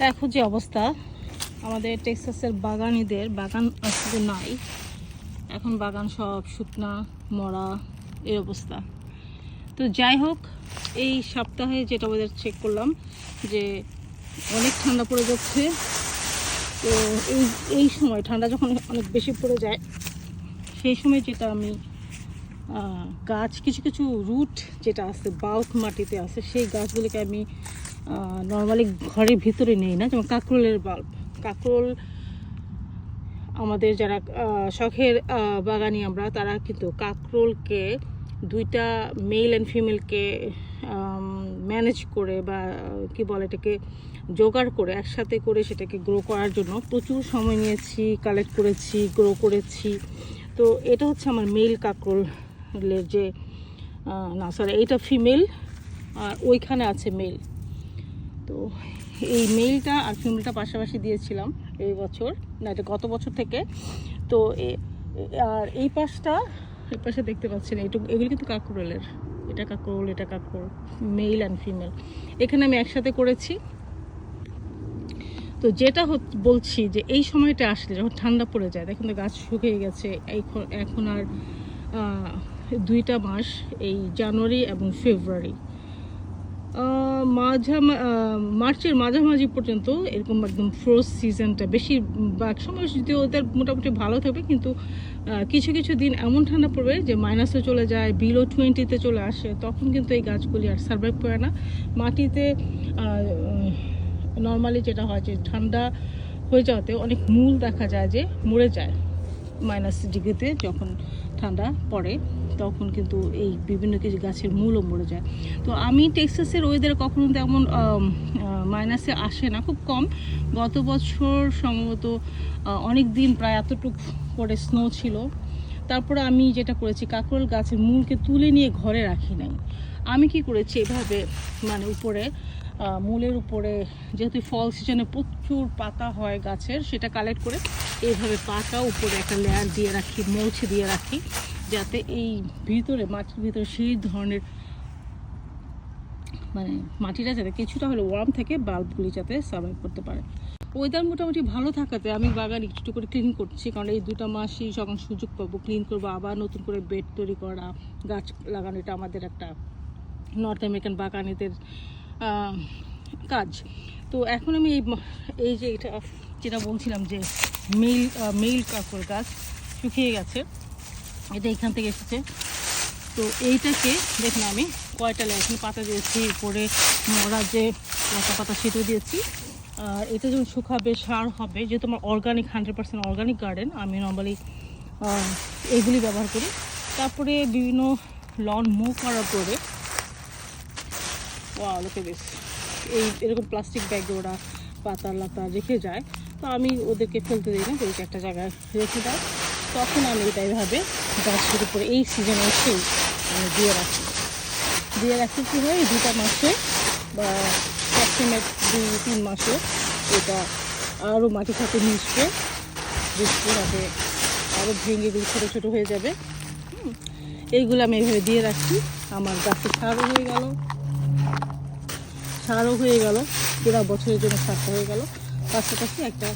এখন যে অবস্থা। আমাদের টেক্সাসের বাগানিদের বাগান আসলে নাই। এখন বাগান সব শুকনা, মরা, এই অবস্থা। তো যাই হোক, এই সপ্তাহে যেটা ওদের চেক করলাম যে অনেক ঠান্ডা পড়ে যাচ্ছে। তো এই এই সময় ঠান্ডা যখন অনেক বেশি পড়ে যায়, সেই সময় যেটা আমি গাছ, কিছু কিছু রুট যেটা আছে বাউক মাটিতে আছে, সেই গাছগুলিকে আমি নর্মালি ঘরের ভিতরে নেই না, যেমন কাঁকরোলের বাল্ব। কাঁকরোল আমাদের যারা শখের বাগানি আমরা, তারা কিন্তু কাঁকরোলকে দুইটা মেল অ্যান্ড ফিমেলকে ম্যানেজ করে বা, কি বলে এটাকে, জোগাড় করে একসাথে করে সেটাকে গ্রো করার জন্য প্রচুর সময় নিয়েছি কালেক্ট করেছি গ্রো করেছি। তো এটা হচ্ছে আমার মেল যে না সরি এইটা ফিমেল আর ওইখানে আছে মেল তো এই মেলটা আর ফিমেলটা পাশাপাশি দিয়েছিলাম এই বছর, না, এটা গত বছর থেকে। তো আর এই পাশটা, এই পাশে দেখতে পাচ্ছেন এইটু এগুলো কিন্তু কাকরোলের। এটা কাকরোল এটা কাকরোল মেল অ্যান্ড ফিমেল এখানে আমি একসাথে করেছি। তো যেটা বলছি যে এই সময়টা আসলে যখন ঠান্ডা পড়ে যায়, দেখুন তো গাছ শুকিয়ে গেছে, এখন আর দুইটা মাস, এই জানুয়ারি এবং ফেব্রুয়ারি। মাঝা মার্চের মাঝামাঝি পর্যন্ত এরকম একদম ফ্রোজ সিজনটা বেশিরভাগ সময় যদি ওদের মোটামুটি ভালো থাকবে কিন্তু কিছু কিছু দিন এমন ঠান্ডা পড়বে যে মাইনাসে চলে যায় বিলো টোয়েন্টিতে চলে আসে, তখন কিন্তু এই গাছগুলি আর সার্ভাইভ করে না। মাটিতে নর্মালি যেটা হয় যে ঠান্ডা হয়ে যাওয়াতে অনেক মূল দেখা যায় যে মরে যায় মাইনাস ডিগ্রিতে যখন ঠান্ডা পড়ে। তখন কিন্তু এই বিভিন্ন কিছু গাছের মূলও মরে যায়। তো আমি টেক্সাসের ওয়েদার কখনো তেমন মাইনাসে আসে না, খুব কম। গত বছর সম্ভবত অনেক দিন প্রায় এতটুকু করে স্নো ছিল। তারপরে আমি যেটা করেছি, কাকরোল গাছের মূলকে তুলে নিয়ে ঘরে রাখি নাই। আমি কি করেছি এভাবে মানে উপরে মূলের উপরে, যেহেতু ফল সিজনে প্রচুর পাতা হয় গাছের, সেটা কালেক্ট করে এইভাবে পাতা উপরে একটা লেয়ার দিয়ে রাখি মৌছে দিয়ে রাখি। যাতে এই ভিতরে, মাটির ভিতরে সেই ধরনের মানে মাটিটা যাতে কিছুটা হলে ওয়ার্ম থেকে বাল্বগুলি যাতে সার্ভাইভ করতে পারে। ওয়েদার মোটামুটি ভালো থাকাতে আমি বাগান একটু করে ক্লিন করছি, কারণ এই দুটা মাসই যখন সুযোগ পাবো ক্লিন করব, আবার নতুন করে বেড তৈরি করা, গাছ লাগানো, এটা আমাদের একটা নর্থ আমেরিকান বাগানিদের কাজ। তো এখন আমি এই এই যে এটা, যেটা বলছিলাম যে মেল মেল কাকর গাছ শুকিয়ে গেছে। এটা এখান থেকে এসেছে। তো এইটাকে দেখুন আমি কয়টা লেখি পাতা দিয়েছি, উপরে মরা যে লতা পাতা সেটাও দিয়েছি। আর এটা যখন শুকাবে, সার হবে, যেহেতু আমার organic hundred percent organic garden আমি নর্মালি এগুলি ব্যবহার করি। তারপরে বিভিন্ন লন মুভ করার পরে ওয়া বেশ এই এরকম প্লাস্টিক ব্যাগে ওরা পাতা লাতা রেখে যায়। তো আমি ওদেরকে ফেলতে দিই না ওদেরকে একটা জায়গায় রেখে দেয় তখন আমি এটা এভাবে গাছের উপরে এই সিজনে এসেই আমি দিয়ে রাখি। দিয়ে রাখি কী হয় এই দুটা মাসে বা অ্যাপ্রক্সিমেট দুই, তিন মাসে এটা আরও মাটির সাথে মিশবে। মিশতে হবে আরও ভেঙে এগুলো ছোটো ছোটো হয়ে যাবে। এইগুলো আমি এইভাবে দিয়ে রাখি। আমার গাছে সারও হয়ে গেল। সারও হয়ে গেল। পুরো বছরের জন্য সারটা হয়ে গেল। পাশাপাশি একটা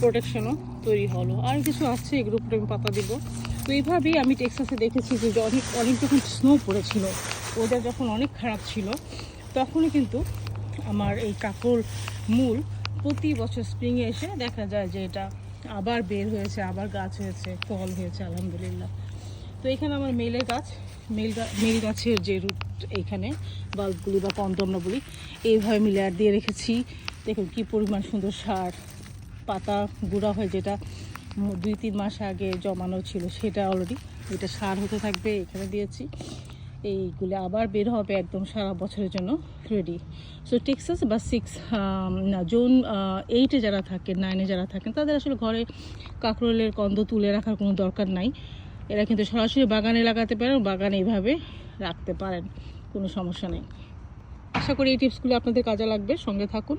প্রোটেকশনও তৈরি হলো। আর কিছু আছে, এগুলোর উপরে আমি পাতা দিব। তো এইভাবেই আমি টেক্সাসে দেখেছি যে অনেক অনেক যখন স্নো পড়েছিল ওদের যখন অনেক খারাপ ছিল, তখনই কিন্তু আমার এই কাকড় মূল প্রতি বছর স্প্রিংয়ে এসে দেখা যায় যে এটা আবার বের হয়েছে, আবার গাছ হয়েছে, ফল হয়েছে, আলহামদুলিল্লাহ। তো এখানে আমার মেলের গাছ, মেল মেল গাছের যে রুট এইখানে বাল্বগুলি বা কন্দ আমরা বলি এইভাবে আমি লেয়ার দিয়ে রেখেছি। দেখুন কি পরিমাণ সুন্দর সার, পাতা গুঁড়া হয়ে যেটা দুই তিন মাস আগে জমানো ছিল, সেটা অলরেডি এটা সার হতে থাকবে, এখানে দিয়েছি। এইগুলো আবার বের হবে একদম সারা বছরের জন্য রেডি সো টেক্সাস বা সিক্স না জোন এইটে যারা থাকেন নাইনে যারা থাকেন, তাদের আসলে ঘরে কাঁকরোলের কন্দ তুলে রাখার কোনো দরকার নাই। এরা কিন্তু সরাসরি বাগানে লাগাতে পারেন, বাগানে এইভাবে রাখতে পারেন, কোনো সমস্যা নেই। আশা করি এই টিপসগুলো আপনাদের কাজে লাগবে, সঙ্গে থাকুন।